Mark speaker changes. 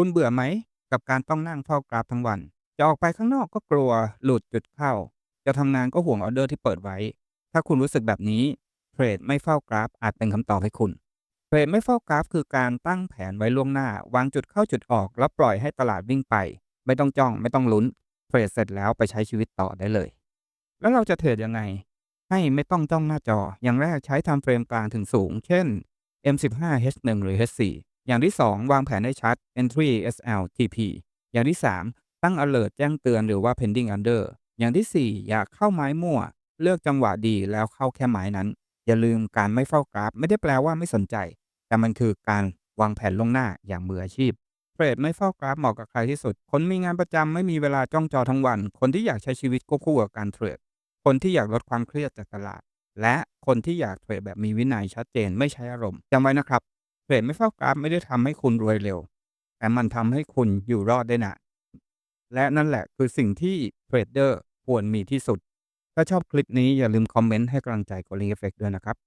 Speaker 1: คุณเบื่อไหม กับการต้องนั่งเฝ้ากราฟทั้งวัน จะออกไปข้างนอกก็กลัวหลุดจุดเข้า จะทำงานก็ห่วงออเดอร์ที่เปิดไว้ ถ้าคุณรู้สึกแบบนี้เทรดไม่เฝ้ากราฟอาจเป็นคำตอบให้คุณเทรดไม่เฝ้ากราฟคือการตั้งแผนไว้ล่วงหน้า วางจุดเข้าจุดออก แล้วปล่อยให้ตลาดวิ่งไป ไม่ต้องจ้องไม่ต้องลุ้นเทรดเสร็จแล้วไปใช้ชีวิตต่อได้เลย แล้วเราจะเทรดยังไง ให้ไม่ต้องจ้องหน้าจอ อย่างแรกใช้ time frame กลางถึงสูง เช่น M15 H1 หรือ H4 อย่างที่ 2 วางแผนให้ชัด Entry SL TP อย่างที่ 3 ตั้ง alert แจ้งเตือนหรือว่า pending under อย่างที่ 4 อย่าเข้าไม้มั่ว เลือกจังหวะดีแล้วเข้าแค่ไม้นั้น อย่าลืมการไม่เฝ้ากราฟ ไม่ได้แปลว่าไม่สนใจ แต่มันคือการวางแผนล่วงหน้าอย่างมืออาชีพเทรดไม่เฝ้ากราฟเหมาะกับใครที่สุด คนมีงานประจำไม่มีเวลาจ้องจอทั้งวัน คนที่อยากใช้ชีวิตควบคู่กับการเทรด คนที่อยากลดความเครียดจากตลาด และคนที่อยากเทรดแบบมีวินัยชัดเจนไม่ใช้อารมณ์จำไว้นะครับ เทรดไม่เฝ้ากราฟไม่ได้ทำให้คุณรวยเร็ว แต่มันทำให้คุณอยู่รอดได้นะและนั่นแหละคือสิ่งที่เทรดเดอร์ควรมีที่สุด ถ้าชอบคลิปนี้อย่าลืมคอมเมนต์ให้กำลังใจกอลิงเอฟเฟกด้วยนะครับ